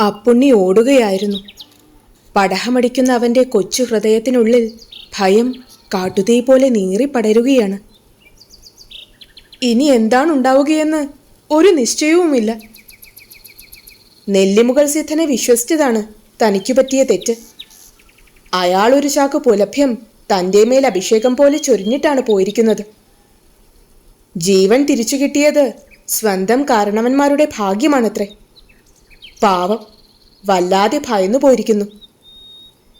അപ്പുണ്ണി ഓടുകയായിരുന്നു. പടഹമടിക്കുന്ന അവന്റെ കൊച്ചു ഹൃദയത്തിനുള്ളിൽ ഭയം കാട്ടുതീ പോലെ നീറി പടരുകയാണ്. ഇനി എന്താണ് ഉണ്ടാവുകയെന്ന് ഒരു നിശ്ചയവുമില്ല. നെല്ലിമുകൾ സിദ്ധനെ വിശ്വസിച്ചതാണ് തനിക്കു പറ്റിയ തെറ്റ്. അയാൾ ഒരു ചാക്ക് പുലഭ്യം തന്റെ മേൽ അഭിഷേകം പോലെ ചൊരിഞ്ഞിട്ടാണ് പോയിരിക്കുന്നത്. ജീവൻ തിരിച്ചു കിട്ടിയത് സ്വന്തം കാരണവന്മാരുടെ ഭാഗ്യമാണത്രേ. പാവം. വല്ലാതെ ഭയന്നു പോയിരിക്കുന്നു.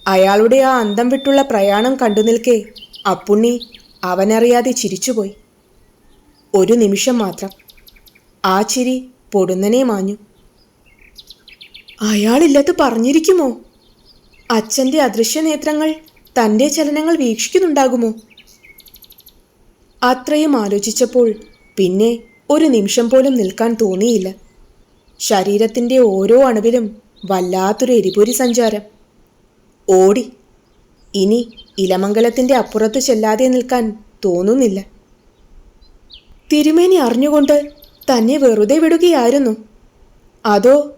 അയാളുടെ ആ അന്തം വിട്ടുള്ള പ്രയാണം കണ്ടു നിൽക്കെ അപ്പുണ്ണി അവനറിയാതെ ചിരിച്ചുപോയി. ഒരു നിമിഷം മാത്രം. ആ ചിരി പൊടുന്നനെ മാഞ്ഞു. അയാളില്ലത്ത് പറഞ്ഞിരിക്കുമോ? അച്ഛന്റെ അദൃശ്യ നേത്രങ്ങൾ തന്റെ ചലനങ്ങൾ വീക്ഷിക്കുന്നുണ്ടാകുമോ? അത്രയും ആലോചിച്ചപ്പോൾ പിന്നെ ഒരു നിമിഷം പോലും നിൽക്കാൻ തോന്നിയില്ല. ശരീരത്തിന്റെ ഓരോ അണുവിലും വല്ലാത്തൊരു എരിപൊരി സഞ്ചാരം. ഓടി. ഇനി ഇലമംഗലത്തിന്റെ അപ്പുറത്ത് ചെല്ലാതെ നിൽക്കാൻ തോന്നുന്നില്ല. തിരുമേനി അറിഞ്ഞുകൊണ്ട് തന്നെ വെറുതെ വിടുകയായിരുന്നു. അതോ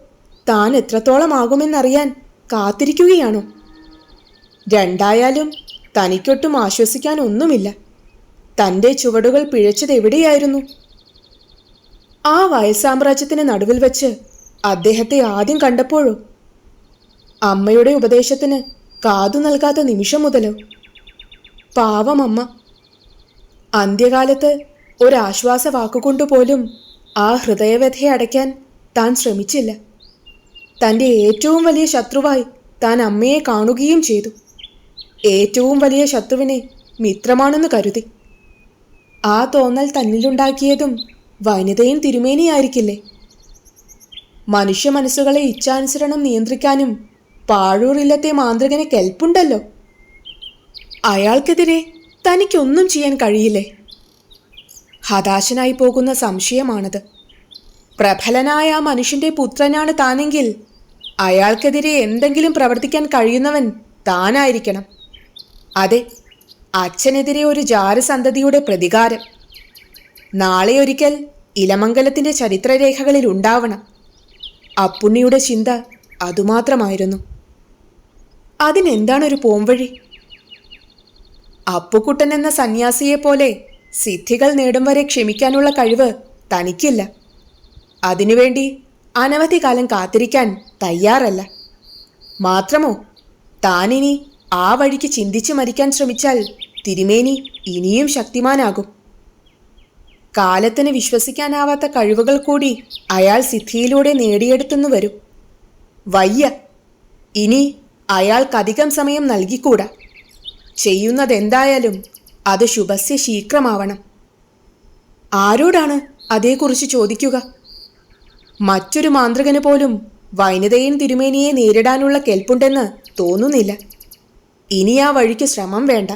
താൻ എത്രത്തോളം ആകുമെന്നറിയാൻ കാത്തിരിക്കുകയാണോ? രണ്ടായാലും തനിക്കൊട്ടും ആശ്വസിക്കാൻ ഒന്നുമില്ല. തന്റെ ചുവടുകൾ പിഴച്ചത് എവിടെയായിരുന്നു? ആ വയസ്സാമ്രാജ്യത്തിന് നടുവിൽ വെച്ച് അദ്ദേഹത്തെ ആദ്യം കണ്ടപ്പോഴോ അമ്മയുടെ ഉപദേശത്തിന് കാതു നൽകാത്ത നിമിഷം മുതലോ പാവം അമ്മ അന്ത്യകാലത്ത് ഒരാശ്വാസ വാക്കുകൊണ്ടുപോലും ആ ഹൃദയവ്യഥയെ അടയ്ക്കാൻ താൻ ശ്രമിച്ചില്ല. തന്റെ ഏറ്റവും വലിയ ശത്രുവായി താൻ അമ്മയെ കാണുകയും ചെയ്തു. ഏറ്റവും വലിയ ശത്രുവിനെ മിത്രമാണെന്ന് കരുതി. ആ തോന്നൽ തന്നിലുണ്ടാക്കിയതും വനിതയും തിരുമേനിയായിരിക്കില്ലേ? മനുഷ്യ മനസ്സുകളെ ഇച്ഛാനുസരണം നിയന്ത്രിക്കാനും പാഴൂറില്ലത്തെ മാന്ത്രികനെ കെൽപ്പുണ്ടല്ലോ. അയാൾക്കെതിരെ തനിക്കൊന്നും ചെയ്യാൻ കഴിയില്ലേ? ഹതാശനായി പോകുന്ന സംശയമാണത്. പ്രബലനായ ആ മനുഷ്യന്റെ പുത്രനാണ് താനെങ്കിൽ അയാൾക്കെതിരെ എന്തെങ്കിലും പ്രവർത്തിക്കാൻ കഴിയുന്നവൻ താനായിരിക്കണം. അതെ അച്ഛനെതിരെ ഒരു ജാരസന്തതിയുടെ പ്രതികാരം. നാളെ ഒരിക്കൽ ഇലമംഗലത്തിന്റെ ചരിത്രരേഖകളിൽ ഉണ്ടാവണം. അപ്പുണ്ണിയുടെ ചിന്ത അതുമാത്രമായിരുന്നു. അതിനെന്താണൊരു പോംവഴി? അപ്പുക്കുട്ടൻ എന്ന സന്യാസിയെപ്പോലെ സിദ്ധികൾ നേടും വരെ ക്ഷമിക്കാനുള്ള കഴിവ് തനിക്കില്ല. അതിനുവേണ്ടി അനവധി കാലം കാത്തിരിക്കാൻ തയ്യാറല്ല. മാത്രമോ താനിനി ആ വഴിക്ക് ചിന്തിച്ചു മരിക്കാൻ ശ്രമിച്ചാൽ തിരുമേനി ഇനിയും ശക്തിമാനാകും. കാലത്തിന് വിശ്വസിക്കാനാവാത്ത കഴിവുകൾ കൂടി അയാൾ സിദ്ധിയിലൂടെ നേടിയെടുത്തെന്നു വരും. വയ്യ. ഇനി അയാൾക്കധികം സമയം നൽകിക്കൂടാ. ചെയ്യുന്നതെന്തായാലും അത് ശുഭസ്യ ശീക്രമാവണം ആരോടാണ് അതേക്കുറിച്ച് ചോദിക്കുക? മറ്റൊരു മാന്ത്രികന് പോലും വൈനതയും തിരുമേനിയെ നേരിടാനുള്ള കെൽപ്പുണ്ടെന്ന് തോന്നുന്നില്ല. ഇനി ആ വഴിക്ക് ശ്രമം വേണ്ട.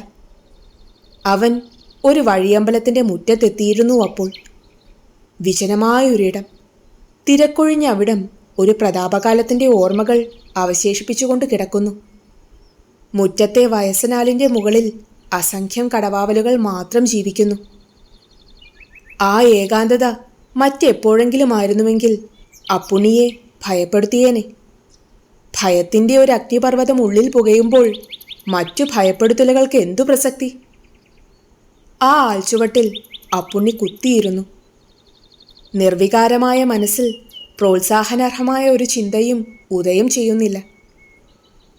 അവൻ ഒരു വഴിയമ്പലത്തിന്റെ മുറ്റത്തെത്തിയിരുന്നു അപ്പോൾ. വിജനമായൊരിടം. തിരക്കൊഴിഞ്ഞ അവിടം ഒരു പ്രതാപകാലത്തിന്റെ ഓർമ്മകൾ അവശേഷിപ്പിച്ചുകൊണ്ട് കിടക്കുന്നു. മുറ്റത്തെ വയസ്സനാലിന്റെ മുകളിൽ അസംഖ്യം കടവാവലുകൾ മാത്രം ജീവിക്കുന്നു. ആ ഏകാന്തത മറ്റെപ്പോഴെങ്കിലും ആയിരുന്നുവെങ്കിൽ അപ്പുണിയെ ഭയപ്പെടുത്തിയേനെ. ഭയത്തിന്റെ ഒരു അഗ്നിപർവതം ഉള്ളിൽ പുകയുമ്പോൾ മറ്റു ഭയപ്പെടുത്തലുകൾക്ക് എന്തു പ്രസക്തി? ആ ആൽച്ചുവട്ടിൽ അപ്പുണ്ണി കുത്തിയിരുന്നു. നിർവികാരമായ മനസ്സിൽ പ്രോത്സാഹനാർഹമായ ഒരു ചിന്തയും ഉദയം ചെയ്യുന്നില്ല.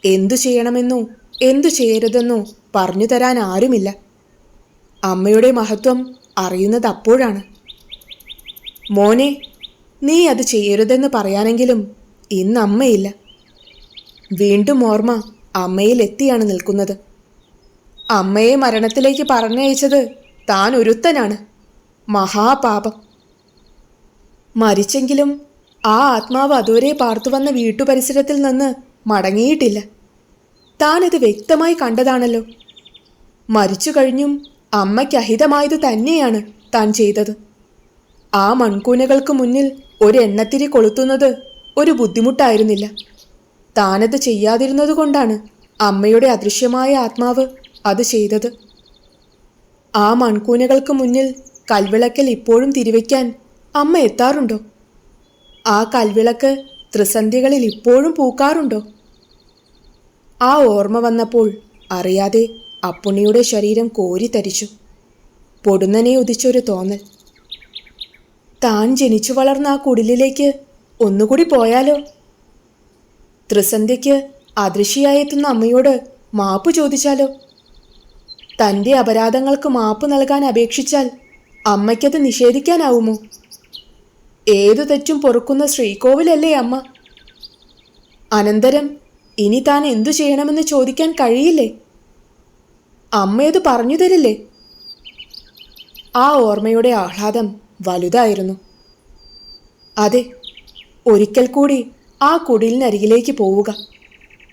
എന്തു ചെയ്യണമെന്നോ എന്തു ചെയ്യരുതെന്നോ പറഞ്ഞു തരാൻ ആരുമില്ല. അമ്മയുടെ മഹത്വം അറിയുന്നത് അപ്പോഴാണ്. മോനെ നീ അത് ചെയ്യരുതെന്ന് പറയാനെങ്കിലും ഇന്ന് അമ്മയില്ല. വീണ്ടും ഓർമ്മ അമ്മയിൽ എത്തിയാണ് നിൽക്കുന്നത്. അമ്മയെ മരണത്തിലേക്ക് പറഞ്ഞയച്ചത് താൻ ഒരുത്തനാണ്. മഹാപാപം. മരിച്ചെങ്കിലും ആ ആത്മാവ് അതുവരെ പാർത്തു വന്ന വീട്ടുപരിസരത്തിൽ നിന്ന് മടങ്ങിയിട്ടില്ല. താനത് വ്യക്തമായി കണ്ടതാണല്ലോ. മരിച്ചു കഴിഞ്ഞും അമ്മയ്ക്ക് അഹിതമായത് തന്നെയാണ് താൻ ചെയ്തത്. ആ മൺകൂനകൾക്ക് മുന്നിൽ ഒരെണ്ണത്തിരി കൊളുത്തുന്നത് ഒരു ബുദ്ധിമുട്ടായിരുന്നില്ല. താനത് ചെയ്യാതിരുന്നത് കൊണ്ടാണ് അമ്മയുടെ അദൃശ്യമായ ആത്മാവ് അത് ചെയ്തത്. ആ മൺകൂനകൾക്ക് മുന്നിൽ കൽവിളക്കൽ ഇപ്പോഴും തിരിവയ്ക്കാൻ അമ്മ എത്താറുണ്ടോ? ആ കൽവിളക്ക് ത്രിസന്ധികളിൽ ഇപ്പോഴും പൂക്കാറുണ്ടോ? ആ ഓർമ്മ വന്നപ്പോൾ അറിയാതെ അപ്പുണ്ണിയുടെ ശരീരം കോരി തരിച്ചു. പൊടുന്നനെ ഉദിച്ചൊരു തോന്നൽ. താൻ ജനിച്ചു വളർന്ന ആ കുടിലിലേക്ക് ഒന്നുകൂടി പോയാലോ? ത്രിസന്ധ്യയ്ക്ക് അദൃശ്യയായെത്തുന്ന അമ്മയോട് മാപ്പ് ചോദിച്ചാലോ? തന്റെ അപരാധങ്ങൾക്ക് മാപ്പ് നൽകാൻ അപേക്ഷിച്ചാൽ അമ്മയ്ക്കത് നിഷേധിക്കാനാവുമോ? ഏതു തെറ്റും പൊറുക്കുന്ന ശ്രീകോവിലല്ലേ അമ്മ? അനന്തരം ഇനി താൻ എന്തു ചെയ്യണമെന്ന് ചോദിക്കാൻ കഴിയില്ലേ? അമ്മയത് പറഞ്ഞു തരില്ലേ? ആ ഓർമ്മയുടെ ആഹ്ലാദം വലുതായിരുന്നു. അതെ ഒരിക്കൽ കൂടി ആ കുടിലിനരികിലേക്ക് പോവുക.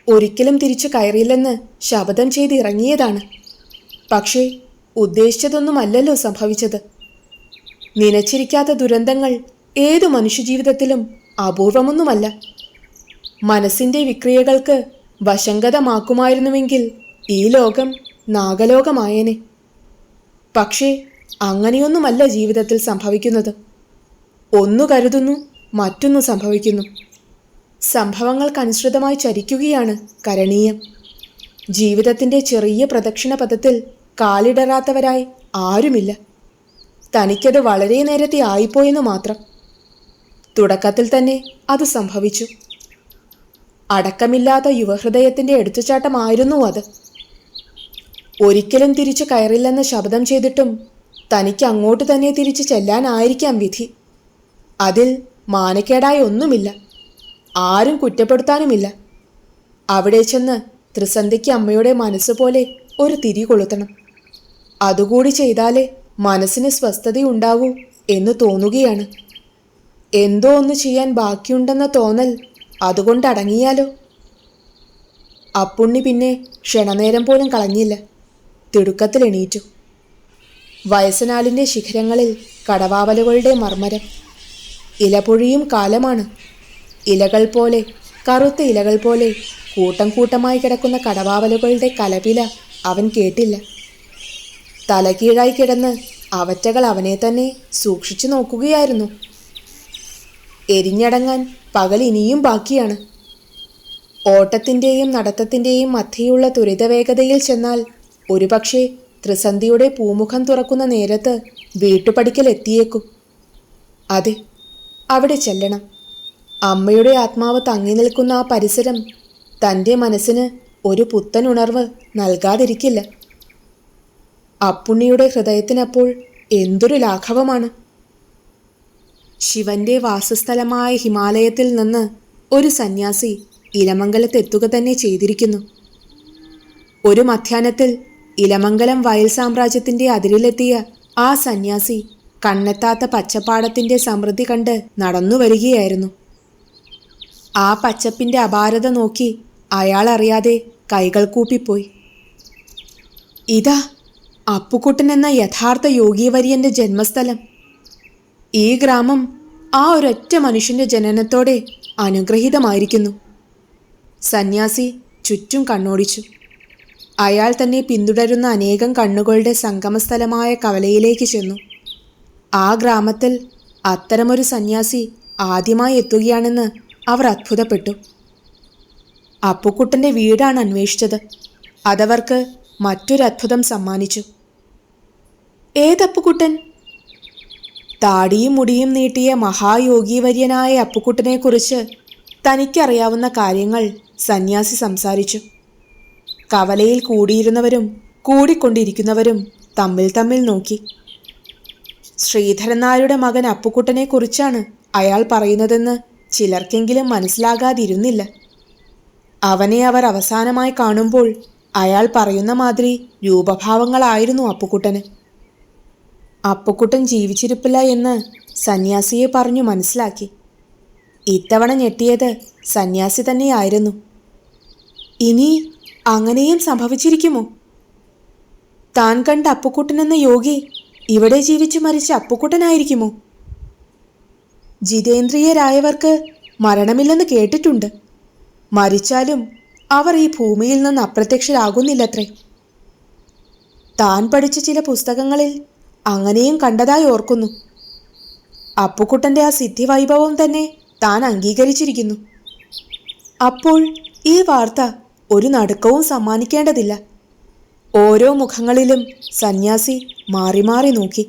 ഒരിക്കലും തിരിച്ചു കയറിയില്ലെന്ന് ശപഥം ചെയ്ത് ഇറങ്ങിയതാണ്. പക്ഷേ ഉദ്ദേശിച്ചതൊന്നുമല്ലല്ലോ സംഭവിച്ചത്. നനച്ചിരിക്കാത്ത ദുരന്തങ്ങൾ ഏതു മനുഷ്യജീവിതത്തിലും അപൂർവമൊന്നുമല്ല. മനസ്സിന്റെ വിക്രിയകൾക്ക് വശങ്കതമാക്കുമായിരുന്നുവെങ്കിൽ ഈ ലോകം നാഗലോകമായേനെ. പക്ഷേ അങ്ങനെയൊന്നുമല്ല ജീവിതത്തിൽ സംഭവിക്കുന്നത്. ഒന്നു കരുതുന്നു മറ്റൊന്നു സംഭവിക്കുന്നു. സംഭവങ്ങൾക്കനുസൃതമായി ചരിക്കുകയാണ് കരണീയം. ജീവിതത്തിന്റെ ചെറിയ പ്രദക്ഷിണ പദത്തിൽ കാലിടറാത്തവരായി ആരുമില്ല. തനിക്കത് വളരെ നേരത്തെ ആയിപ്പോയെന്ന് മാത്രം. തുടക്കത്തിൽ തന്നെ അത് സംഭവിച്ചു. അടക്കമില്ലാത്ത യുവഹൃദയത്തിന്റെ എടുത്തുചാട്ടമായിരുന്നു അത്. ഒരിക്കലും തിരിച്ചു കയറില്ലെന്ന് ശബ്ദം ചെയ്തിട്ടും തനിക്ക് അങ്ങോട്ട് തന്നെ തിരിച്ചു ചെല്ലാനായിരിക്കാം വിധി. അതിൽ മാനക്കേടായി ഒന്നുമില്ല. ആരും കുറ്റപ്പെടുത്താനുമില്ല. അവിടെ ചെന്ന് ത്രിസന്ധ്യയ്ക്ക് അമ്മയുടെ മനസ്സ് പോലെ ഒരു തിരി കൊളുത്തണം. അതുകൂടി ചെയ്താലേ മനസ്സിന് സ്വസ്ഥതയുണ്ടാവൂ എന്ന് തോന്നുകയാണ്. എന്തോ ഒന്ന് ചെയ്യാൻ ബാക്കിയുണ്ടെന്ന തോന്നൽ അതുകൊണ്ട് അടങ്ങിയാലോ? അപ്പുണ്ണി പിന്നെ ക്ഷണനേരം പോലും കളഞ്ഞില്ല. തിടുക്കത്തിൽ എണീറ്റു. വയസ്സനാലിന്റെ ശിഖരങ്ങളിൽ കടവാവലുകളുടെ മർമ്മരം. ഇലപൊഴിയും കാലമാണ്. ഇലകൾ പോലെ കറുത്ത ഇലകൾ പോലെ കൂട്ടം കൂട്ടമായി കിടക്കുന്ന കടവാവലുകളുടെ കലപില അവൻ കേട്ടില്ല. തലകീഴായി കിടന്ന് അവറ്റകൾ അവനെ തന്നെ സൂക്ഷിച്ചു നോക്കുകയായിരുന്നു. എരിഞ്ഞടങ്ങാൻ പകൽ ഇനിയും ബാക്കിയാണ്. ഓട്ടത്തിന്റെയും നടത്തത്തിന്റെയും മധ്യയുള്ള ത്വരിതവേഗതയിൽ ചെന്നാൽ ഒരുപക്ഷെ ത്രിസന്ധിയുടെ പൂമുഖം തുറക്കുന്ന നേരത്ത് വീട്ടുപടിക്കൽ എത്തിയേക്കും അതെ അവിടെ ചെല്ലണം. അമ്മയുടെ ആത്മാവ് തങ്ങി നിൽക്കുന്ന ആ പരിസരം തന്റെ മനസ്സിന് ഒരു പുത്തൻ ഉണർവ് നൽകാതിരിക്കില്ല. അപ്പുണ്ണിയുടെ ഹൃദയത്തിനപ്പോൾ എന്തൊരു ലാഘവമാണ്. ശിവന്റെ വാസസ്ഥലമായ ഹിമാലയത്തിൽ നിന്ന് ഒരു സന്യാസി ഇലമംഗലത്തെത്തുക തന്നെ ചെയ്തിരിക്കുന്നു. ഒരു മധ്യാഹ്നത്തിൽ ഇലമംഗലം വയൽ സാമ്രാജ്യത്തിന്റെ അതിരിലെത്തിയ ആ സന്യാസി കണ്ണെത്താത്ത പച്ചപ്പാടത്തിന്റെ സമൃദ്ധി കണ്ട് നടന്നു വരികയായിരുന്നു ആ പച്ചപ്പിന്റെ അപാരത നോക്കി അയാൾ അറിയാതെ കൈകൾ കൂപ്പിപ്പോയി. ഇതാ അപ്പുക്കുട്ടൻ എന്ന യഥാർത്ഥ യോഗീവര്യന്റെ ജന്മസ്ഥലം. ഈ ഗ്രാമം ആ ഒരൊറ്റ മനുഷ്യന്റെ ജനനത്തോടെ അനുഗ്രഹീതമായിരിക്കുന്നു. സന്യാസി ചുറ്റും കണ്ണോടിച്ചു. അയാൾ തന്നെ പിന്തുടരുന്ന അനേകം കണ്ണുകളുടെ സംഗമസ്ഥലമായ കവലയിലേക്ക് ചെന്നു. ആ ഗ്രാമത്തിൽ അത്തരമൊരു സന്യാസി ആദ്യമായി എത്തുകയാണെന്ന് അവർ അത്ഭുതപ്പെട്ടു. അപ്പുക്കുട്ടന്റെ വീടാണ് അന്വേഷിച്ചത്. അതവർക്ക് മറ്റൊരു അത്ഭുതം സമ്മാനിച്ചു. ഏതപ്പുക്കുട്ടൻ? താടിയും മുടിയും നീട്ടിയ മഹായോഗീവര്യനായ അപ്പുക്കുട്ടനെക്കുറിച്ച് തനിക്കറിയാവുന്ന കാര്യങ്ങൾ സന്യാസി സംസാരിച്ചു. കവലയിൽ കൂടിയിരുന്നവരും കൂടിക്കൊണ്ടിരിക്കുന്നവരും തമ്മിൽ തമ്മിൽ നോക്കി. ശ്രീധരൻ നായരുടെ മകൻ അപ്പുക്കുട്ടനെക്കുറിച്ചാണ് അയാൾ പറയുന്നതെന്ന് ചിലർക്കെങ്കിലും മനസ്സിലാകാതിരുന്നില്ല. അവനെ അവർ അവസാനമായി കാണുമ്പോൾ അയാൾ പറയുന്ന മാതിരി രൂപഭാവങ്ങളായിരുന്നു അപ്പുക്കുട്ടന്. അപ്പുക്കുട്ടൻ ജീവിച്ചിരിപ്പില്ല എന്ന് സന്യാസിയെ പറഞ്ഞു മനസ്സിലാക്കി. ഇത്തവണ ഞെട്ടിയത് സന്യാസി തന്നെയായിരുന്നു. ഇനി അങ്ങനെയും സംഭവിച്ചിരിക്കുമോ? താൻ കണ്ട അപ്പുക്കുട്ടൻ എന്ന യോഗി ഇവിടെ ജീവിച്ചു മരിച്ച അപ്പുക്കുട്ടനായിരിക്കുമോ? ജിതേന്ദ്രിയരായവർക്ക് മരണമില്ലെന്ന് കേട്ടിട്ടുണ്ട്. മരിച്ചാലും അവർ ഈ ഭൂമിയിൽ നിന്ന് അപ്രത്യക്ഷരാകുന്നില്ലത്രേ. താൻ പഠിച്ച ചില പുസ്തകങ്ങളിൽ അങ്ങനെയും കണ്ടതായി ഓർക്കുന്നു. അപ്പുക്കുട്ടന്റെ ആ സിദ്ധി വൈഭവം തന്നെ താൻ അംഗീകരിച്ചിരിക്കുന്നു. അപ്പോൾ ഈ വാർത്ത ഒരു നടുക്കവും സമ്മാനിക്കേണ്ടതില്ല. ഓരോ മുഖങ്ങളിലും സന്യാസി മാറി മാറി നോക്കി.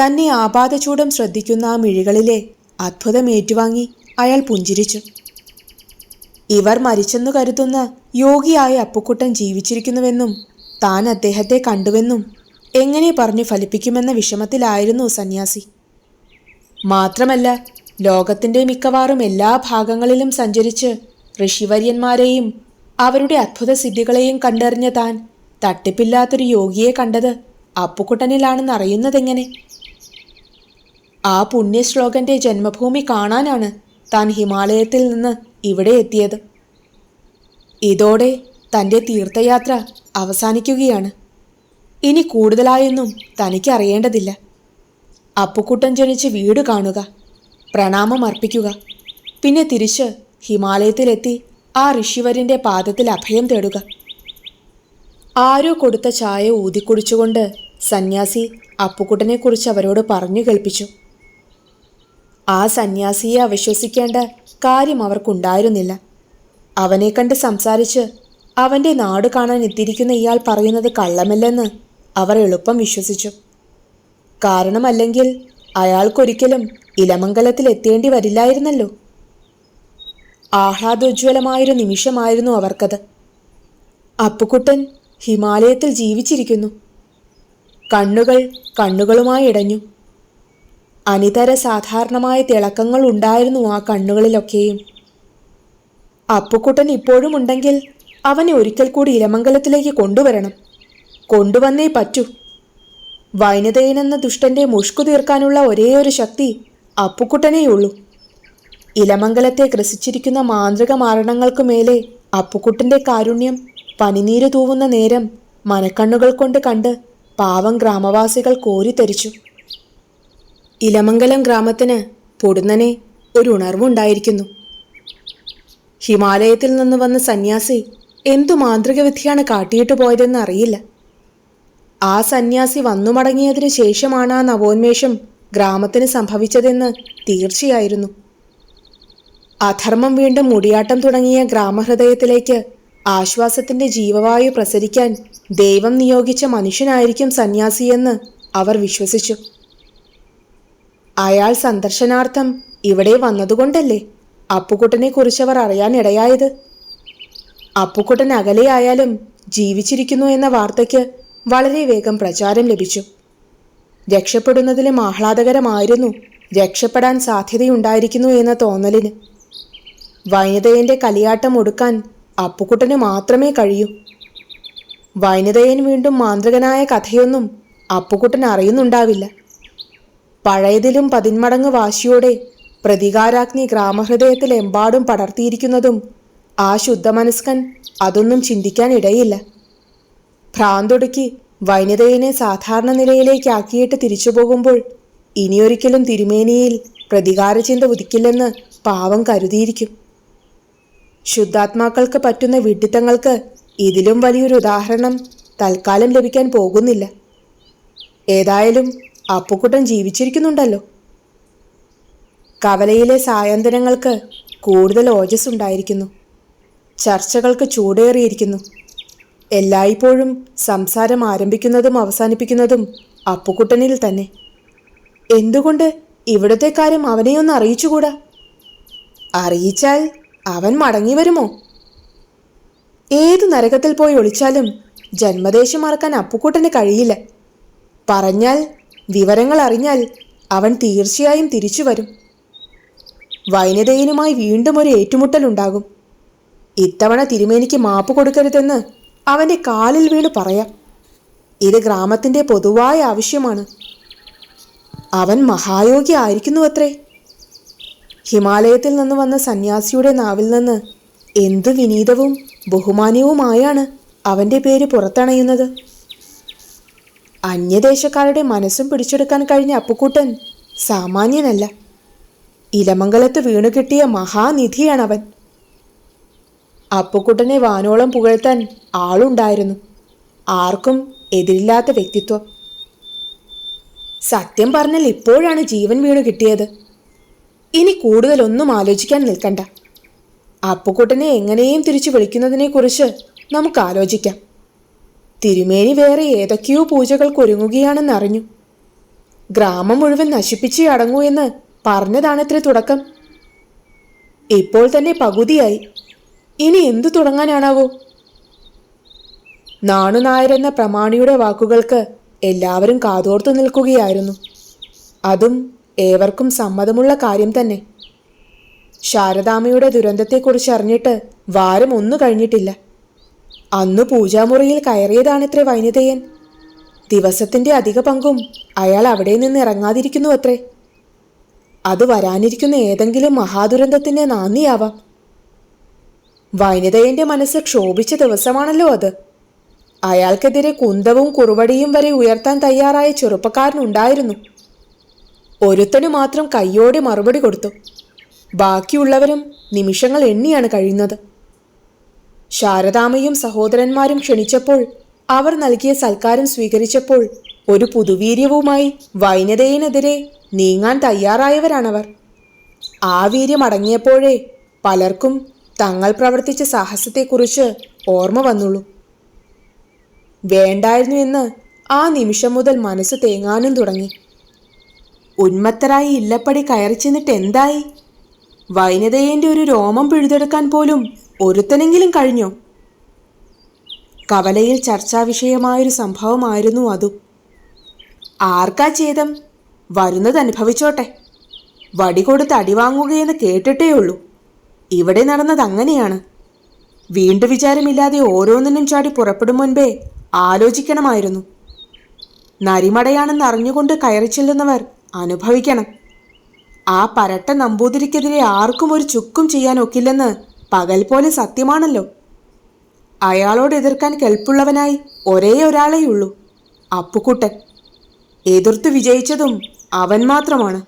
തന്നെ ആപാതചൂടം ശ്രദ്ധിക്കുന്ന ആ മിഴികളിലെ അത്ഭുതം ഏറ്റുവാങ്ങി അയാൾ പുഞ്ചിരിച്ചു. ഇവർ മരിച്ചെന്നു കരുതുന്ന യോഗിയായ അപ്പുക്കുട്ടൻ ജീവിച്ചിരിക്കുന്നുവെന്നും താൻ അദ്ദേഹത്തെ കണ്ടുവെന്നും എങ്ങനെ പറഞ്ഞു ഫലിപ്പിക്കുമെന്ന വിഷമത്തിലായിരുന്നു സന്യാസി. മാത്രമല്ല ലോകത്തിന്റെ മിക്കവാറും എല്ലാ ഭാഗങ്ങളിലും സഞ്ചരിച്ച് ഋഷിവര്യന്മാരെയും അവരുടെ അത്ഭുത സിദ്ധികളെയും കണ്ടറിഞ്ഞ താൻ തട്ടിപ്പില്ലാത്തൊരു യോഗിയെ കണ്ടത് അപ്പുക്കുട്ടനിലാണെന്ന് അറിയുന്നതെങ്ങനെ ആ പുണ്യശ്ലോകന്റെ ജന്മഭൂമി കാണാനാണ് താൻ ഹിമാലയത്തിൽ നിന്ന് ഇവിടെ എത്തിയത്. ഇതോടെ തന്റെ തീർത്ഥയാത്ര അവസാനിക്കുകയാണ്. ഇനി കൂടുതലായൊന്നും തനിക്ക് അറിയേണ്ടതില്ല. അപ്പുക്കുട്ടൻ ജനിച്ച് വീട് കാണുക പ്രണാമം അർപ്പിക്കുക പിന്നെ തിരിച്ച് ഹിമാലയത്തിലെത്തി ആ ഋഷിവരിന്റെ പാദത്തിൽ അഭയം തേടുക. ആരോ കൊടുത്ത ചായ ഊതിക്കുടിച്ചുകൊണ്ട് സന്യാസി അപ്പുക്കുട്ടനെക്കുറിച്ച് അവരോട് പറഞ്ഞു കേൾപ്പിച്ചു. ആ സന്യാസിയെ അവിശ്വസിക്കേണ്ട കാര്യം അവർക്കുണ്ടായിരുന്നില്ല. അവനെ കണ്ട് സംസാരിച്ച് അവന്റെ നാട് കാണാൻ എത്തിയിരിക്കുന്ന ഇയാൾ പറയുന്നത് കള്ളമല്ലെന്ന് അവർ എളുപ്പം വിശ്വസിച്ചു. കാരണമല്ലെങ്കിൽ അയാൾക്കൊരിക്കലും ഇലമംഗലത്തിൽ എത്തേണ്ടി വരില്ലായിരുന്നല്ലോ. ആഹ്ലാദോജ്വലമായൊരു നിമിഷമായിരുന്നു അവർക്കത്. അപ്പുക്കുട്ടൻ ഹിമാലയത്തിൽ ജീവിച്ചിരിക്കുന്നു. കണ്ണുകൾ കണ്ണുകളുമായി ഇടഞ്ഞു. അനിതര സാധാരണമായ തിളക്കങ്ങൾ ഉണ്ടായിരുന്നു ആ കണ്ണുകളിലൊക്കെയും അപ്പുക്കുട്ടൻ ഇപ്പോഴും ഉണ്ടെങ്കിൽ അവനെ ഒരിക്കൽ കൂടി ഇലമംഗലത്തിലേക്ക് കൊണ്ടുവരണം. കൊണ്ടുവന്നേ പറ്റൂ. വൈനതയനെന്ന ദുഷ്ടന്റെ മുഷ്കു തീർക്കാനുള്ള ഒരേയൊരു ശക്തി അപ്പുക്കുട്ടനേയുള്ളൂ. ഇലമംഗലത്തെ ഗ്രസിച്ചിരിക്കുന്ന മാന്ത്രിക മാരണങ്ങൾക്കു മേലെ അപ്പുക്കുട്ടന്റെ കാരുണ്യം പനിനീര് തൂവുന്ന നേരം മനക്കണ്ണുകൾ കൊണ്ട് കണ്ട് പാവം ഗ്രാമവാസികൾ കോരിത്തരിച്ചു ഇലമംഗലം ഗ്രാമത്തിന് പൊടുന്നനെ ഒരു ഉണർവുണ്ടായിരിക്കുന്നു. ഹിമാലയത്തിൽ നിന്ന് വന്ന സന്യാസി എന്തു മാന്ത്രിക വിദ്യയാണ് കാട്ടിയിട്ട് പോയതെന്ന് അറിയില്ല. ആ സന്യാസി വന്നു മടങ്ങിയതിനു ശേഷമാണ് ആ നവോന്മേഷം ഗ്രാമത്തിന് സംഭവിച്ചതെന്ന് തീർച്ചയായിരുന്നു. അധർമ്മം വീണ്ടും മുടിയാട്ടം തുടങ്ങിയ ഗ്രാമഹൃദയത്തിലേക്ക് ആശ്വാസത്തിന്റെ ജീവവായു പ്രസരിക്കാൻ ദൈവം നിയോഗിച്ച മനുഷ്യനായിരിക്കും സന്യാസിയെന്ന് അവർ വിശ്വസിച്ചു. അയാൾ സന്ദർശനാർത്ഥം ഇവിടെ വന്നതുകൊണ്ടല്ലേ അപ്പുക്കുട്ടനെ കുറിച്ചവർ അറിയാനിടയായത് അപ്പുക്കുട്ടൻ അകലെയായാലും ജീവിച്ചിരിക്കുന്നു എന്ന വാർത്തയ്ക്ക് വളരെ വേഗം പ്രചാരം ലഭിച്ചു. രക്ഷപ്പെടുന്നതിലും ആഹ്ലാദകരമായിരുന്നു രക്ഷപ്പെടാൻ സാധ്യതയുണ്ടായിരിക്കുന്നു എന്ന തോന്നലിന്. വൈനതയന്റെ കലിയാട്ടം ഒടുക്കാൻ അപ്പുക്കുട്ടന് മാത്രമേ കഴിയൂ. വൈനതയൻ വീണ്ടും മാന്ത്രികനായ കഥയൊന്നും അപ്പുക്കുട്ടൻ അറിയുന്നുണ്ടാവില്ല. പഴയതിലും പതിന്മടങ്ങ് വാശിയോടെ പ്രതികാരാഗ്നി ഗ്രാമഹൃദയത്തിൽ എമ്പാടും പടർത്തിയിരിക്കുന്നതും ആ ശുദ്ധമനസ്കൻ അതൊന്നും ചിന്തിക്കാൻ ഇടയില്ല ഭ്രാന്തൊടുക്കി വനിതയെ സാധാരണ നിലയിലേക്കാക്കിയിട്ട് തിരിച്ചു പോകുമ്പോൾ ഇനിയൊരിക്കലും തിരുമേനിയിൽ പ്രതികാരചിന്ത ഉദിക്കില്ലെന്ന് പാവം കരുതിയിരിക്കും. ശുദ്ധാത്മാക്കൾക്ക് പറ്റുന്ന വിഡിത്തങ്ങൾക്ക് ഇതിലും വലിയൊരു ഉദാഹരണം തൽക്കാലം ലഭിക്കാൻ പോകുന്നില്ല. ഏതായാലും അപ്പുക്കുട്ടൻ ജീവിച്ചിരിക്കുന്നുണ്ടല്ലോ. കവലയിലെ സായന്തനങ്ങൾക്ക് കൂടുതൽ ഓജസ് ഉണ്ടായിരിക്കുന്നു ചർച്ചകൾക്ക് ചൂടേറിയിരിക്കുന്നു. എല്ലായ്പ്പോഴും സംസാരം ആരംഭിക്കുന്നതും അവസാനിപ്പിക്കുന്നതും അപ്പുക്കുട്ടനിൽ തന്നെ. എന്തുകൊണ്ട് ഇവിടുത്തെ കാര്യം അവനെയൊന്ന് അറിയിച്ചുകൂടാ? അറിയിച്ചാൽ അവൻ മടങ്ങി വരുമോ? ഏത് നരകത്തിൽ പോയി ഒളിച്ചാലും ജന്മദേശം മറക്കാൻ അപ്പുക്കുട്ടന് കഴിയില്ല. പറഞ്ഞാൽ വിവരങ്ങൾ അറിഞ്ഞാൽ അവൻ തീർച്ചയായും തിരിച്ചു വരും. വൈനതയനുമായി വീണ്ടും ഒരു ഏറ്റുമുട്ടലുണ്ടാകും ഇത്തവണ തിരുമേനിക്ക് മാപ്പ് കൊടുക്കരുതെന്ന് അവന്റെ കാലിൽ വീണ് പറയാം. ഇത് ഗ്രാമത്തിന്റെ പൊതുവായ ആവശ്യമാണ്. അവൻ മഹായോഗി ആയിരിക്കുന്നു അത്രേ ഹിമാലയത്തിൽ നിന്ന് വന്ന സന്യാസിയുടെ നാവിൽ നിന്ന് എന്ത് വിനീതവും ബഹുമാനീയവുമായാണ് അവന്റെ പേര് പുറത്തണയുന്നത്. അന്യദേശക്കാരുടെ മനസ്സും പിടിച്ചെടുക്കാൻ കഴിഞ്ഞ അപ്പുക്കൂട്ടൻ സാമാന്യനല്ല. ഇലമംഗലത്ത് വീണുകിട്ടിയ മഹാനിധിയാണവൻ. അപ്പുക്കുട്ടനെ വാനോളം പുകഴ്ത്താൻ ആളുണ്ടായിരുന്നു. ആർക്കും എതിരില്ലാത്ത വ്യക്തിത്വം. സത്യം പറഞ്ഞാൽ ഇപ്പോഴാണ് ജീവൻ വീണു കിട്ടിയത്. ഇനി കൂടുതലൊന്നും ആലോചിക്കാൻ നിൽക്കണ്ട. അപ്പുക്കുട്ടനെ എങ്ങനെയും തിരിച്ചു വിളിക്കുന്നതിനെക്കുറിച്ച് നമുക്ക് ആലോചിക്കാം. തിരുമേനി വേറെ ഏതൊക്കെയോ പൂജകൾക്ക് ഒരുങ്ങുകയാണെന്നറിഞ്ഞു. ഗ്രാമം മുഴുവൻ നശിപ്പിച്ചേ അടങ്ങൂ എന്ന് പറഞ്ഞതാണത്രേ തുടക്കം. ഇപ്പോൾ തന്നെ പകുതിയായി. ഇനി എന്തു തുടങ്ങാനാണാവോ? നാണുനായരെന്ന പ്രമാണിയുടെ വാക്കുകൾക്ക് എല്ലാവരും കാതോർത്തു നിൽക്കുകയായിരുന്നു. അതും ഏവർക്കും സമ്മതമുള്ള കാര്യം തന്നെ. ശാരദാമയുടെ ദുരന്തത്തെക്കുറിച്ച് അറിഞ്ഞിട്ട് വാരം ഒന്നു കഴിഞ്ഞിട്ടില്ല. അന്നു പൂജാമുറിയിൽ കയറിയതാണത്രേ വൈനിതയൻ. ദിവസത്തിന്റെ അധിക പങ്കും അയാൾ അവിടെ നിന്ന് ഇറങ്ങാതിരിക്കുന്നു അത്രേ. അത് വരാനിരിക്കുന്ന ഏതെങ്കിലും മഹാദുരന്തത്തിന് നാന്ദിയാവാം. വൈനിതയന്റെ മനസ്സ് ക്ഷോഭിച്ച ദിവസമാണല്ലോ അത്. അയാൾക്കെതിരെ കുന്തവും കുറുവടിയും വരെ ഉയർത്താൻ തയ്യാറായ ചെറുപ്പക്കാരനുണ്ടായിരുന്നു. ഒരുത്തന് മാത്രം കയ്യോടെ മറുപടി കൊടുത്തു. ബാക്കിയുള്ളവരും നിമിഷങ്ങൾ എണ്ണിയാണ് കഴിയുന്നത്. ശാരദാമയും സഹോദരന്മാരും ക്ഷണിച്ചപ്പോൾ അവർ നൽകിയ സൽക്കാരം സ്വീകരിച്ചപ്പോൾ ഒരു പുതുവീര്യവുമായി വൈനതയിനെതിരെ നീങ്ങാൻ തയ്യാറായവരാണവർ. ആ വീര്യം അടങ്ങിയപ്പോഴേ പലർക്കും തങ്ങൾ പ്രവർത്തിച്ച സാഹസത്തെക്കുറിച്ച് ഓർമ്മ വന്നുള്ളൂ. വേണ്ടായിരുന്നു എന്ന് ആ നിമിഷം മുതൽ മനസ്സ് തേങ്ങാനും തുടങ്ങി. ഉന്മത്തരായി ഇല്ലപ്പടി കയറി ചെന്നിട്ട് എന്തായി വൈനതയേന്റെ ഒരു രോമം പിഴുതെടുക്കാൻ പോലും ഒരുത്തനെങ്കിലും കഴിഞ്ഞോ? കവലയിൽ ചർച്ചാ വിഷയമായൊരു സംഭവമായിരുന്നു അതും. ആർക്കാ ഛേദം? വരുന്നത് അനുഭവിച്ചോട്ടെ. വടി കൊടുത്ത് അടിവാങ്ങുകയെന്ന് കേട്ടിട്ടേ ഉള്ളൂ. ഇവിടെ നടന്നത് അങ്ങനെയാണ്. വീണ്ടു വിചാരമില്ലാതെ ഓരോന്നിനും ചാടി പുറപ്പെടും മുൻപേ ആലോചിക്കണമായിരുന്നു. നരിമടയാണെന്ന് അറിഞ്ഞുകൊണ്ട് കയറി ചെല്ലുന്നവർ അനുഭവിക്കണം. ആ പരട്ട നമ്പൂതിരിക്കെതിരെ ആർക്കും ഒരു ചുക്കും ചെയ്യാൻ ഒക്കില്ലെന്ന് പകൽ പോലെ സത്യമാണല്ലോ. അയാളോട് എതിർക്കാൻ കെൽപ്പുള്ളവനായി ഒരേ ഉള്ളൂ അപ്പുക്കുട്ടൻ. എതിർത്തു വിജയിച്ചതും അവൻ മാത്രമാണ്.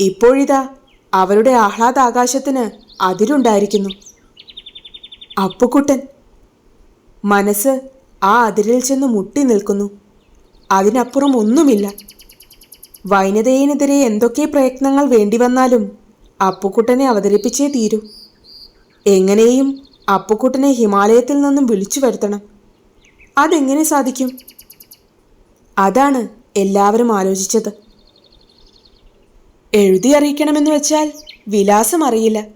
ഇപ്പോഴിതാ അവരുടെ ആഹ്ലാദാകാശത്തിന് അതിരുണ്ടായിരിക്കുന്നു. അപ്പുക്കുട്ടൻ. മനസ്സ് ആ അതിരിൽ ചെന്ന് മുട്ടി നിൽക്കുന്നു. അതിനപ്പുറം ഒന്നുമില്ല. വൈനതയെതിരെ എന്തൊക്കെ പ്രയത്നങ്ങൾ വേണ്ടിവന്നാലും അപ്പുക്കുട്ടനെ അവതരിപ്പിച്ചേ തീരൂ. എങ്ങനെയും അപ്പുക്കുട്ടനെ ഹിമാലയത്തിൽ നിന്നും വിളിച്ചു വരുത്തണം. അതെങ്ങനെ സാധിക്കും? അതാണ് എല്ലാവരും ആലോചിച്ചത്. എഴുതി അറിയിക്കണമെന്ന് വെച്ചാൽ വിലാസം അറിയില്ല.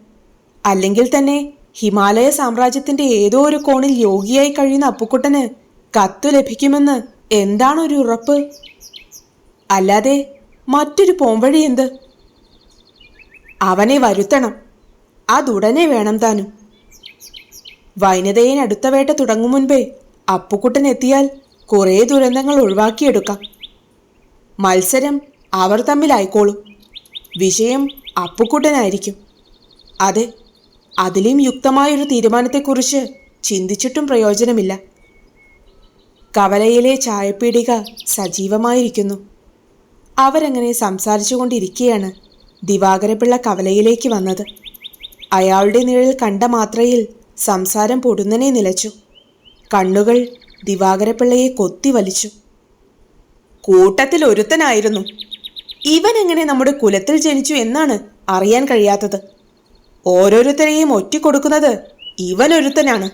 അല്ലെങ്കിൽ തന്നെ ഹിമാലയ സാമ്രാജ്യത്തിന്റെ ഏതോ ഒരു കോണിൽ യോഗിയായി കഴിയുന്ന അപ്പുക്കുട്ടന് കത്ത് ലഭിക്കുമെന്ന് എന്താണ് ഒരു ഉറപ്പ്? അല്ലാതെ മറ്റൊരു പോംവഴി എന്ത്? അവനെ വരുത്തണം. അതുടനെ വേണം താനും. വൈനതയെ അടുത്ത വേട്ട തുടങ്ങും മുൻപേ അപ്പുക്കുട്ടൻ എത്തിയാൽ കുറേ ദുരന്തങ്ങൾ ഒഴിവാക്കിയെടുക്കാം. മത്സരം അവർ തമ്മിലായിക്കോളും. വിഷയം അപ്പുക്കുട്ടനായിരിക്കും. അതെ അതിലും യുക്തമായൊരു തീരുമാനത്തെക്കുറിച്ച് ചിന്തിച്ചിട്ടും പ്രയോജനമില്ല. കവലയിലെ ചായപ്പീടിക സജീവമായിരിക്കുന്നു. അവരങ്ങനെ സംസാരിച്ചുകൊണ്ടിരിക്കുകയാണ് ദിവാകരപിള്ള കവലയിലേക്ക് വന്നത്. അയാളുടെ നിഴൽ കണ്ട മാത്രയിൽ സംസാരം പൊടുന്നനെ നിലച്ചു. കണ്ണുകൾ ദിവാകരപ്പിള്ളയെ കൊത്തി വലിച്ചു. കൂട്ടത്തിൽ ഒരുത്തനായിരുന്നു. ഇവൻ എങ്ങനെ നമ്മുടെ കുലത്തിൽ ജനിച്ചു എന്നാണ് അറിയാൻ കഴിയാത്തത്. ഓരോരുത്തരെയും ഒറ്റിക്കൊടുക്കുന്നത് ഇവൻ ഒരുത്തനാണ്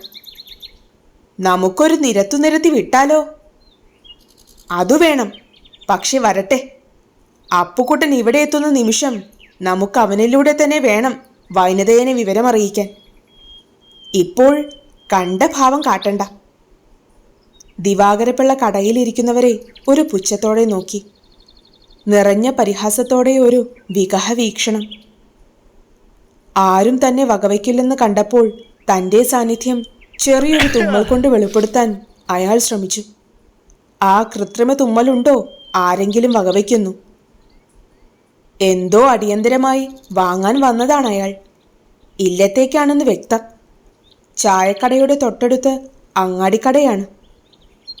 നമുക്കൊരു നിരത്തു നിരത്തി വിട്ടാലോ? അതു വേണം. പക്ഷെ വരട്ടെ. അപ്പുക്കുട്ടൻ ഇവിടെ എത്തുന്ന നിമിഷം നമുക്ക് അവനിലൂടെ തന്നെ വേണം. വൈനതയനെ വിവരമറിയിക്കാൻ. ഇപ്പോൾ കണ്ട ഭാവം കാട്ടണ്ട. ദിവാകരപ്പിള്ള കടയിലിരിക്കുന്നവരെ ഒരു പുച്ഛത്തോടെ നോക്കി. നിറഞ്ഞ പരിഹാസത്തോടെ ഒരു വികഹ വീക്ഷണം. ആരും തന്നെ വകവയ്ക്കില്ലെന്ന് കണ്ടപ്പോൾ തന്റെ സാന്നിധ്യം ചെറിയൊരു തുമ്മൽ കൊണ്ട് വെളിപ്പെടുത്താൻ അയാൾ ശ്രമിച്ചു. ആ കൃത്രിമ തുമ്മലുണ്ടോ? ആരെങ്കിലും വകവയ്ക്കുന്നു എന്തോ അടിയന്തരമായി വാങ്ങാൻ വന്നതാണ് അയാൾ. ഇല്ലത്തേക്കാണെന്ന് വ്യക്തം. ചായക്കടയുടെ തൊട്ടടുത്ത് അങ്ങാടിക്കടയാണ്.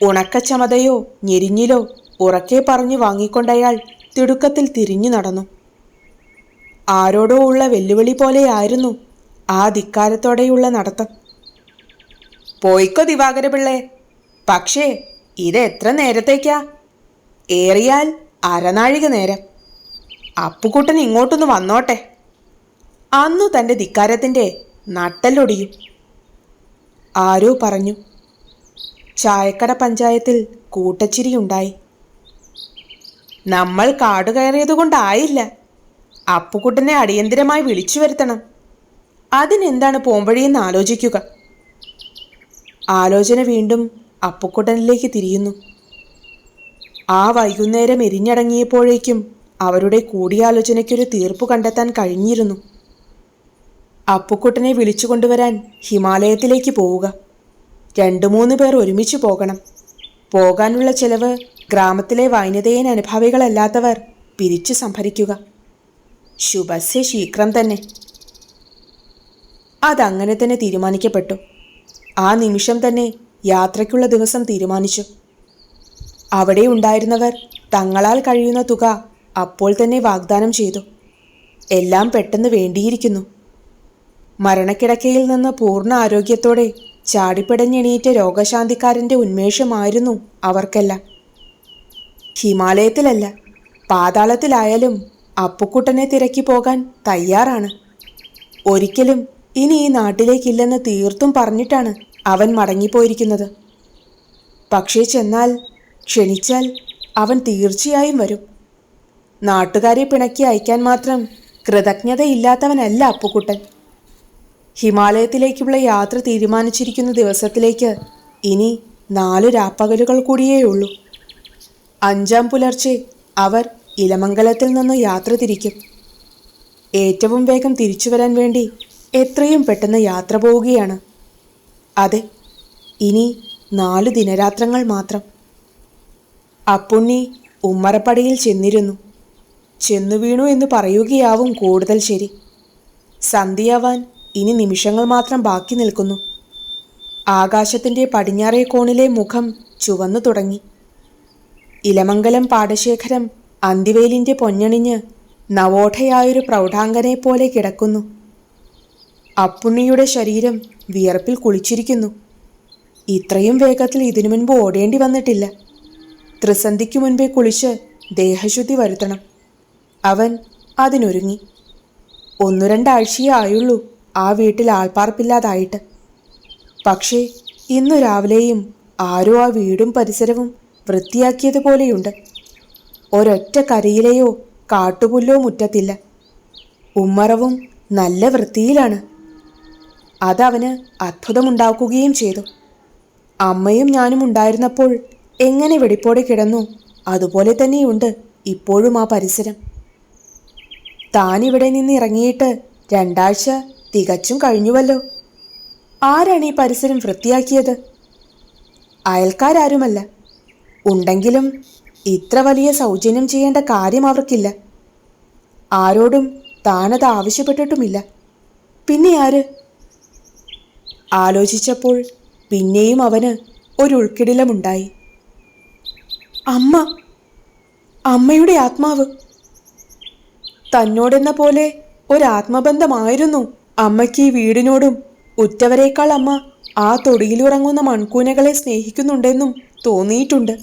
ഉണക്കച്ചമതയോ ഞെരിഞ്ഞിലോ ഉറക്കെ പറഞ്ഞു വാങ്ങിക്കൊണ്ടയാൾ തിടുക്കത്തിൽ തിരിഞ്ഞു നടന്നു. ആരോടോ ഉള്ള വെല്ലുവിളി പോലെയായിരുന്നു ആ ധിക്കാരത്തോടെയുള്ള നടത്തം. പോയിക്കോ ദിവാകര പിള്ളേ. പക്ഷേ ഇത് എത്ര നേരത്തേക്കാ? ഏറിയാൽ അരനാഴിക നേരം. അപ്പുക്കുട്ടൻ ഇങ്ങോട്ടൊന്ന് വന്നോട്ടെ. അന്നു തന്റെ ധിക്കാരത്തിന്റെ നട്ടല്ലൊടിയും. ആരോ പറഞ്ഞു ചായക്കട പഞ്ചായത്തിൽ കൂട്ടച്ചിരിയുണ്ടായി നമ്മൾ കാട് കയറിയതുകൊണ്ടായില്ല. അപ്പുകുട്ടനെ അടിയന്തിരമായി വിളിച്ചു വരുത്തണം. അതിനെന്താണ് പോംവഴിയെന്ന് ആലോചിക്കുക. ആലോചന വീണ്ടും അപ്പുക്കുട്ടനിലേക്ക് തിരിയുന്നു. ആ വൈകുന്നേരം എരിഞ്ഞടങ്ങിയപ്പോഴേക്കും അവരുടെ കൂടിയാലോചനയ്ക്കൊരു തീർപ്പ് കണ്ടെത്താൻ കഴിഞ്ഞിരുന്നു. അപ്പുക്കുട്ടനെ വിളിച്ചു കൊണ്ടുവരാൻ ഹിമാലയത്തിലേക്ക് പോവുക. രണ്ടു മൂന്ന് പേർ ഒരുമിച്ച് പോകണം. പോകാനുള്ള ചെലവ് ഗ്രാമത്തിലെ വൈനതയൻ അനുഭാവികളല്ലാത്തവർ പിരിച്ചു സംഭരിക്കുക. ശുഭസ്യ ശീഘ്രം തന്നെ. അതങ്ങനെ തന്നെ തീരുമാനിക്കപ്പെട്ടു. ആ നിമിഷം തന്നെ യാത്രയ്ക്കുള്ള ദിവസം തീരുമാനിച്ചു. അവിടെ ഉണ്ടായിരുന്നവർ തങ്ങളാൽ കഴിയുന്ന തുക അപ്പോൾ തന്നെ വാഗ്ദാനം ചെയ്തു. എല്ലാം പെട്ടെന്ന് വേണ്ടിയിരിക്കുന്നു. മരണക്കിടക്കയിൽ നിന്ന് പൂർണ ആരോഗ്യത്തോടെ ചാടിപ്പിടഞ്ഞെണീറ്റ രോഗശാന്തിക്കാരന്റെ ഉന്മേഷമായിരുന്നു അവർക്കെല്ലാം. ഹിമാലയത്തിലല്ല പാതാളത്തിലായാലും അപ്പുക്കുട്ടനെ തിരക്കി പോകാൻ തയ്യാറാണ്. ഒരിക്കലും ഇനി ഈ നാട്ടിലേക്കില്ലെന്ന് തീർത്തും പറഞ്ഞിട്ടാണ് അവൻ മടങ്ങിപ്പോയിരിക്കുന്നത്. പക്ഷേ ചെന്നാൽ ക്ഷണിച്ചാൽ അവൻ തീർച്ചയായും വരും. നാട്ടുകാരെ പിണക്കി അയക്കാൻ മാത്രം കൃതജ്ഞതയില്ലാത്തവനല്ല അപ്പുക്കുട്ടൻ. ഹിമാലയത്തിലേക്കുള്ള യാത്ര തീരുമാനിച്ചിരിക്കുന്ന ദിവസത്തിലേക്ക് ഇനി നാല് രാപ്പകലുകൾ കൂടിയേ ഉള്ളൂ അഞ്ചാം പുലർച്ചെ അവർ ഇലമംഗലത്തിൽ നിന്ന് യാത്ര തിരിക്കും. ഏറ്റവും വേഗം തിരിച്ചു വരാൻ വേണ്ടി എത്രയും പെട്ടെന്ന് യാത്ര പോവുകയാണ്. അതെ ഇനി നാല് ദിനരാത്രങ്ങൾ മാത്രം. അപ്പുണ്ണി ഉമ്മറപ്പടിയിൽ ചെന്നിരുന്നു. ചെന്നു വീണു എന്ന് പറയുകയാവും കൂടുതൽ ശരി. സന്ധ്യയാവാൻ ഇനി നിമിഷങ്ങൾ മാത്രം ബാക്കി നിൽക്കുന്നു. ആകാശത്തിന്റെ പടിഞ്ഞാറേ കോണിലെ മുഖം ചുവന്നു തുടങ്ങി. ഇലമംഗലം പാടശേഖരം അന്തിവേലിന്റെ പൊന്നണിഞ്ഞ് നവോഠയായൊരു പ്രൗഢാംഗനെ പോലെ കിടക്കുന്നു. അപ്പുണ്ണിയുടെ ശരീരം വിയർപ്പിൽ കുളിച്ചിരിക്കുന്നു. ഇത്രയും വേഗത്തിൽ ഇതിനു മുൻപ് ഓടേണ്ടി വന്നിട്ടില്ല. ത്രിസന്ധിക്കു മുൻപേ കുളിച്ച് ദേഹശുദ്ധി വരുത്തണം. അവൻ അതിനൊരുങ്ങി. ഒന്നു രണ്ടാഴ്ചയേ ആയുള്ളൂ ആ വീട്ടിൽ ആൾപ്പാർപ്പില്ലാതായിട്ട്. പക്ഷേ ഇന്നു രാവിലെയും ആരോ ആ വീടും പരിസരവും വൃത്തിയാക്കിയതുപോലെയുണ്ട്. ഒരൊറ്റ കരിയിലെയോ കാട്ടുപുല്ലോ മുറ്റത്തില്ല. ഉമ്മറവും നല്ല വൃത്തിയിലാണ്. അതവന് അത്ഭുതമുണ്ടാക്കുകയും ചെയ്തു. അമ്മയും ഞാനും ഉണ്ടായിരുന്നപ്പോൾ എങ്ങനെ വെടിപ്പോടെ കിടന്നു അതുപോലെ തന്നെയുണ്ട് ഇപ്പോഴും ആ പരിസരം. താൻ ഇവിടെ നിന്ന് ഇറങ്ങിയിട്ട് രണ്ടാഴ്ച തികച്ചും കഴിഞ്ഞുവല്ലോ. ആരാണ് ഈ പരിസരം വൃത്തിയാക്കിയത്? അയൽക്കാരാരുമല്ല. ഉണ്ടെങ്കിലും ഇത്ര വലിയ സൗജന്യം ചെയ്യേണ്ട കാര്യം അവർക്കില്ല. ആരോടും താനത് ആവശ്യപ്പെട്ടിട്ടുമില്ല. പിന്നെ ആര്? ആലോചിച്ചപ്പോൾ പിന്നെയും അവന് ഒരു ഉൾക്കിടിലമുണ്ടായി. അമ്മ അമ്മയുടെ ആത്മാവ്. തന്നോടെന്ന പോലെ ഒരാത്മബന്ധമായിരുന്നു. അമ്മയ്ക്ക് ഈ വീടിനോടും ഉറ്റവരേക്കാൾ അമ്മ ആ തൊടിയിലുറങ്ങുന്ന മൺകൂനകളെ സ്നേഹിക്കുന്നുണ്ടെന്നും തോന്നിയിട്ടുണ്ട്.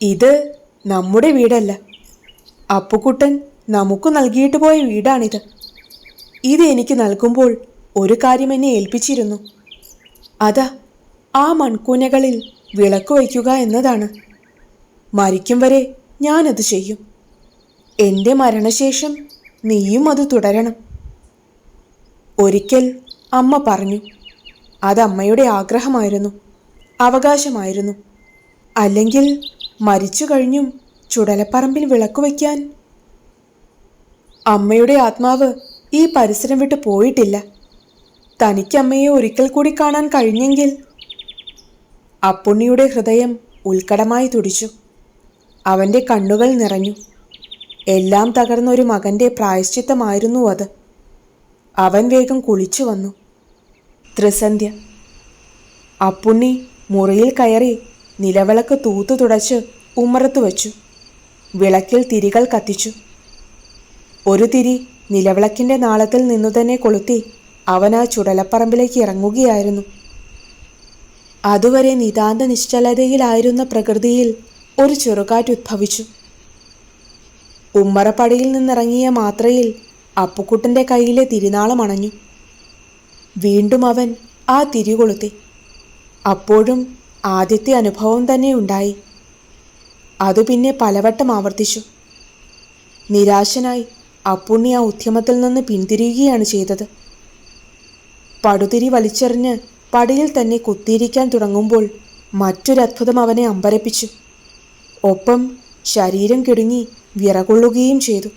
ഇത് നമ്മുടെ വീടല്ല. അപ്പുക്കുട്ടൻ നമുക്ക് നൽകിയിട്ട് പോയ വീടാണിത്. ഇത് എനിക്ക് നൽകുമ്പോൾ ഒരു കാര്യം എന്നെ ഏൽപ്പിച്ചിരുന്നു. അതാ ആ മൺകൂനകളിൽ വിളക്ക് വയ്ക്കുക എന്നതാണ്. മരിക്കും വരെ ഞാനത് ചെയ്യും. എന്റെ മരണശേഷം നീയും അത് തുടരണം. ഒരിക്കൽ അമ്മ പറഞ്ഞു അത് അമ്മയുടെ ആഗ്രഹമായിരുന്നു അവകാശമായിരുന്നു. അല്ലെങ്കിൽ മരിച്ചു കഴിഞ്ഞും ചുടലപ്പറമ്പിൽ വിളക്ക് വയ്ക്കാൻ. അമ്മയുടെ ആത്മാവ് ഈ പരിസരം വിട്ട് പോയിട്ടില്ല. തനിക്കമ്മയെ ഒരിക്കൽ കൂടി കാണാൻ കഴിഞ്ഞെങ്കിൽ അപ്പുണ്ണിയുടെ ഹൃദയം ഉൽക്കടമായി തുടിച്ചു. അവന്റെ കണ്ണുകൾ നിറഞ്ഞു. എല്ലാം തകർന്ന ഒരു മകന്റെ പ്രായശ്ചിത്തമായിരുന്നു അത്. അവൻ വേഗം കുളിച്ചു വന്നു. ത്രിസന്ധ്യ അപ്പുണ്ണി മുറിയിൽ കയറി നിലവിളക്ക് തൂത്തു തുടച്ച് ഉമ്മറത്ത് വച്ചു. വിളക്കിൽ തിരികൾ കത്തിച്ചു. ഒരു തിരി നിലവിളക്കിന്റെ നാളത്തിൽ നിന്നു തന്നെ കൊളുത്തി അവൻ ആ ചുടലപ്പറമ്പിലേക്ക് ഇറങ്ങുകയായിരുന്നു. അതുവരെ നിതാന്ത നിശ്ചലതയിലായിരുന്ന പ്രകൃതിയിൽ ഒരു ചെറുകാറ്റ് ഉദ്ഭവിച്ചു. ഉമ്മറപ്പടിയിൽ നിന്നിറങ്ങിയ മാത്രയിൽ അപ്പുക്കുട്ടന്റെ കയ്യിലെ തിരുനാളം അണഞ്ഞു. വീണ്ടും അവൻ ആ തിരികൊളുത്തി അപ്പോഴും ആദ്യത്തെ അനുഭവം തന്നെ ഉണ്ടായി. അതു പിന്നെ പലവട്ടം ആവർത്തിച്ചു. നിരാശനായി അപ്പുണ്ണി ആ ഉദ്യമത്തിൽ നിന്ന് പിന്തിരിയുകയാണ് ചെയ്തത്. പടുതിരി വലിച്ചെറിഞ്ഞ് പടിയിൽ തന്നെ കുത്തിയിരിക്കാൻ തുടങ്ങുമ്പോൾ മറ്റൊരത്ഭുതം അവനെ അമ്പരപ്പിച്ചു. ഒപ്പം ശരീരം കിടുങ്ങി വിറകൊള്ളുകയും ചെയ്തു.